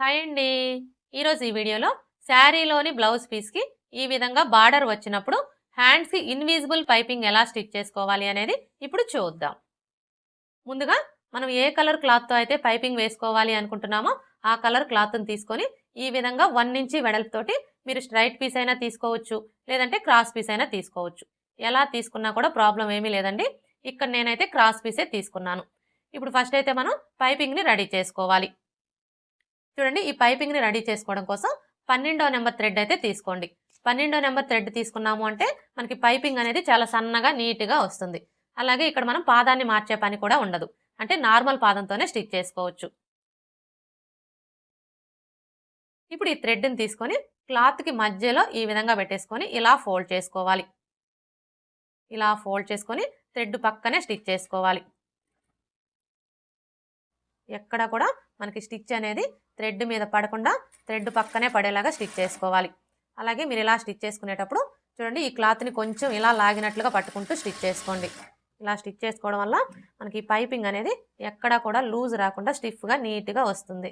Hi అండి. ఈరోజు ఈ వీడియోలో శారీలోని బ్లౌజ్ పీస్కి ఈ విధంగా బార్డర్ వచ్చినప్పుడు హ్యాండ్స్కి ఇన్విజిబుల్ పైపింగ్ ఎలా స్టిచ్ చేసుకోవాలి అనేది ఇప్పుడు చూద్దాం. ముందుగా మనం ఏ కలర్ క్లాత్తో అయితే పైపింగ్ వేసుకోవాలి అనుకుంటున్నామో ఆ కలర్ క్లాత్ని తీసుకొని ఈ విధంగా వన్ ఇంచి వెడల్పుతోటి మీరు స్ట్రైట్ పీస్ అయినా తీసుకోవచ్చు లేదంటే క్రాస్ పీస్ అయినా తీసుకోవచ్చు. ఎలా తీసుకున్నా కూడా ప్రాబ్లం ఏమీ లేదండి. ఇక్కడ నేనైతే క్రాస్ పీసే తీసుకున్నాను. ఇప్పుడు ఫస్ట్ అయితే మనం పైపింగ్ని రెడీ చేసుకోవాలి. చూడండి ఈ పైపింగ్ని రెడీ చేసుకోవడం కోసం పన్నెండో నెంబర్ థ్రెడ్ అయితే తీసుకోండి. పన్నెండో నెంబర్ థ్రెడ్ తీసుకున్నాము అంటే మనకి పైపింగ్ అనేది చాలా సన్నగా నీట్గా వస్తుంది. అలాగే ఇక్కడ మనం పాదాన్ని మార్చే పని కూడా ఉండదు. అంటే నార్మల్ పాదంతోనే స్టిచ్ చేసుకోవచ్చు. ఇప్పుడు ఈ థ్రెడ్ని తీసుకొని క్లాత్కి మధ్యలో ఈ విధంగా పెట్టేసుకొని ఇలా ఫోల్డ్ చేసుకోవాలి. ఇలా ఫోల్డ్ చేసుకొని థ్రెడ్ పక్కనే స్టిచ్ చేసుకోవాలి. ఎక్కడ కూడా మనకి స్టిచ్ అనేది థ్రెడ్ మీద పడకుండా థ్రెడ్ పక్కనే పడేలాగా స్టిచ్ చేసుకోవాలి. అలాగే మీరు ఇలా స్టిచ్ చేసుకునేటప్పుడు చూడండి ఈ క్లాత్ని కొంచెం ఇలా లాగినట్లుగా పట్టుకుంటూ స్టిచ్ చేసుకోండి. ఇలా స్టిచ్ చేసుకోవడం వల్ల మనకి పైపింగ్ అనేది ఎక్కడా కూడా లూజ్ రాకుండా స్టిఫ్గా నీట్గా వస్తుంది.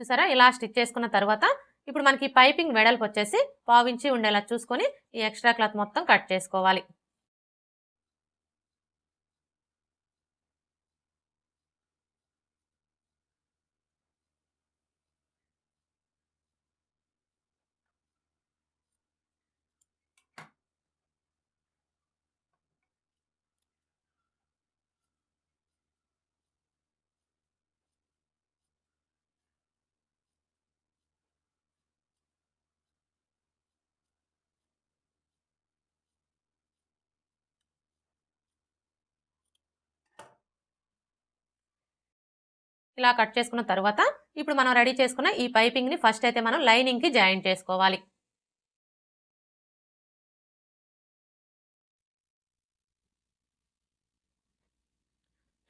చూసారా? ఇలా స్టిచ్ చేసుకున్న తర్వాత ఇప్పుడు మనకి పైపింగ్ వెడల్పు వచ్చేసి పావించి ఉండేలా చూసుకొని ఈ ఎక్స్ట్రా క్లాత్ మొత్తం కట్ చేసుకోవాలి. ఇలా కట్ చేసుకున్న తర్వాత ఇప్పుడు మనం రెడీ చేసుకున్న ఈ పైపింగ్ని ఫస్ట్ అయితే మనం లైనింగ్కి జాయిన్ చేసుకోవాలి.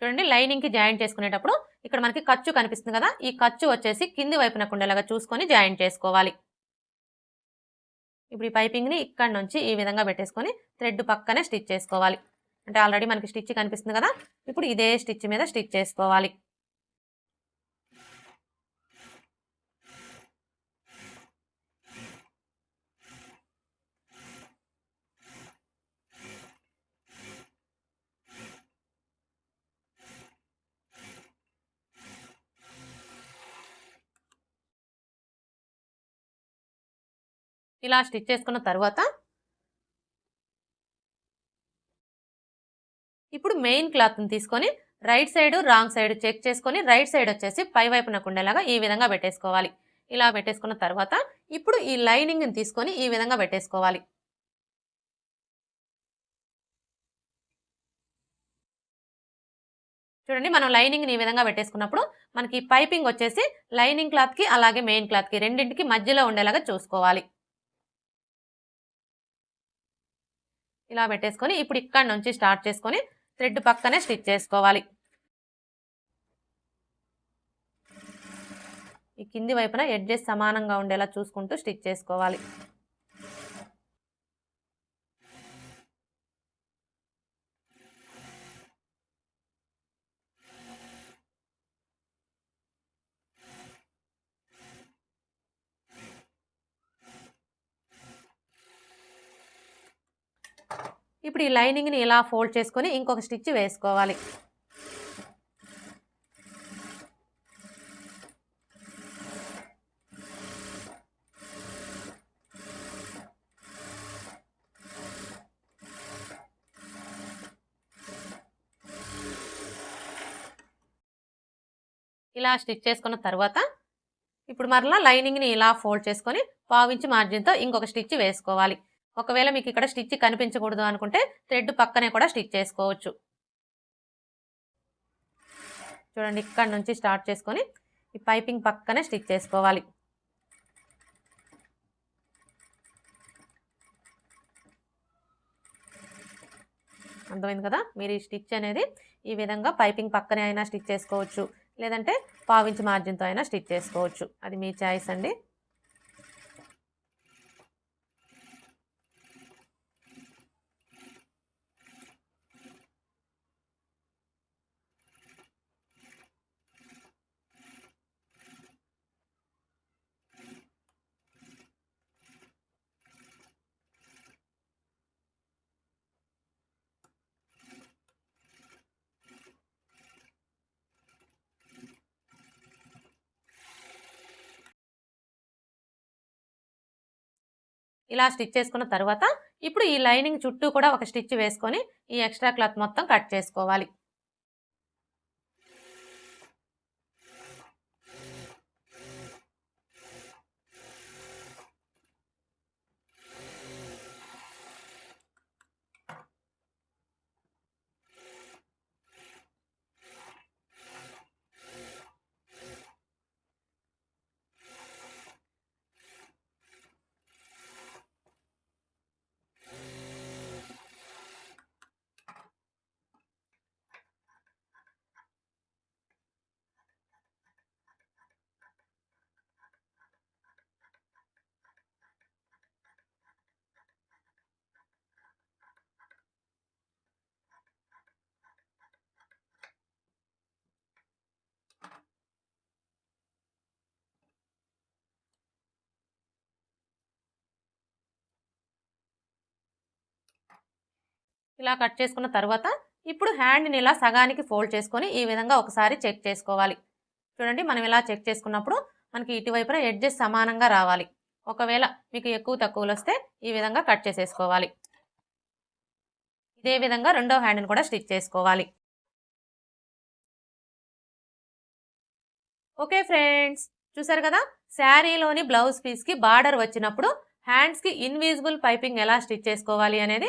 చూడండి లైనింగ్కి జాయిన్ చేసుకునేటప్పుడు ఇక్కడ మనకి ఖర్చు కనిపిస్తుంది కదా ఈ ఖర్చు వచ్చేసి కింది వైపున కుండేలాగా చూసుకొని జాయిన్ చేసుకోవాలి. ఇప్పుడు ఈ పైపింగ్ని ఇక్కడ నుంచి ఈ విధంగా పెట్టేసుకొని థ్రెడ్ పక్కనే స్టిచ్ చేసుకోవాలి. అంటే ఆల్రెడీ మనకి స్టిచ్ కనిపిస్తుంది కదా ఇప్పుడు ఇదే స్టిచ్ మీద స్టిచ్ చేసుకోవాలి. ఇలా స్టిచ్ చేసుకున్న తర్వాత ఇప్పుడు మెయిన్ క్లాత్ని తీసుకొని right side wrong side check చేసుకొని రైట్ సైడ్ వచ్చేసి పై వైపునకు ఉండేలాగా ఈ విధంగా పెట్టేసుకోవాలి. ఇలా పెట్టేసుకున్న తర్వాత ఇప్పుడు ఈ లైనింగ్ని తీసుకొని ఈ విధంగా పెట్టేసుకోవాలి. చూడండి మనం లైనింగ్ని ఈ విధంగా పెట్టేసుకున్నప్పుడు మనకి పైపింగ్ వచ్చేసి లైనింగ్ క్లాత్కి అలాగే మెయిన్ క్లాత్కి రెండింటికి మధ్యలో ఉండేలాగా చూసుకోవాలి. ఇలా పెట్టేసుకొని ఇప్పుడు ఇక్కడ నుంచి స్టార్ట్ చేసుకొని థ్రెడ్ పక్కనే స్టిచ్ చేసుకోవాలి. ఈ కింది వైపున ఎడ్జెస్ సమానంగా ఉండేలా చూసుకుంటూ స్టిచ్ చేసుకోవాలి. ఇప్పుడు ఈ లైనింగ్ని ఇలా ఫోల్డ్ చేసుకొని ఇంకొక స్టిచ్ వేసుకోవాలి. ఇలా స్టిచ్ చేసుకున్న తర్వాత ఇప్పుడు మరలా లైనింగ్ని ఇలా ఫోల్డ్ చేసుకొని పావించి మార్జిన్తో ఇంకొక స్టిచ్ వేసుకోవాలి. ఒకవేళ మీకు ఇక్కడ స్టిచ్ కనిపించకూడదు అనుకుంటే థ్రెడ్ పక్కనే కూడా స్టిచ్ చేసుకోవచ్చు. చూడండి ఇక్కడ నుంచి స్టార్ట్ చేసుకొని ఈ పైపింగ్ పక్కనే స్టిచ్ చేసుకోవాలి. అర్థమైంది కదా? మీరు ఈ స్టిచ్ అనేది ఈ విధంగా పైపింగ్ పక్కనే అయినా స్టిచ్ చేసుకోవచ్చు. లేదంటే పావించి మార్జిన్తో అయినా స్టిచ్ చేసుకోవచ్చు. అది మీ చాయిస్ అండి. ఇలా స్టిచ్ చేసుకున్న తర్వాత ఇప్పుడు ఈ లైనింగ్ చుట్టూ కూడా ఒక స్టిచ్ వేసుకొని ఈ ఎక్స్ట్రా క్లాత్ మొత్తం కట్ చేసుకోవాలి. ఇలా కట్ చేసుకున్న తర్వాత ఇప్పుడు హ్యాండ్ని ఇలా సగానికి ఫోల్డ్ చేసుకొని ఈ విధంగా ఒకసారి చెక్ చేసుకోవాలి. చూడండి మనం ఇలా చెక్ చేసుకున్నప్పుడు మనకి ఇటువైపున ఎడ్జెస్ సమానంగా రావాలి. ఒకవేళ మీకు ఎక్కువ తక్కువలు వస్తే ఈ విధంగా కట్ చేసేసుకోవాలి. ఇదే విధంగా రెండో హ్యాండ్ని కూడా స్టిచ్ చేసుకోవాలి. ఓకే ఫ్రెండ్స్ చూసారు కదా? శారీలోని బ్లౌజ్ పీస్కి బార్డర్ వచ్చినప్పుడు హ్యాండ్స్కి ఇన్విజిబుల్ పైపింగ్ ఎలా స్టిచ్ చేసుకోవాలి అనేది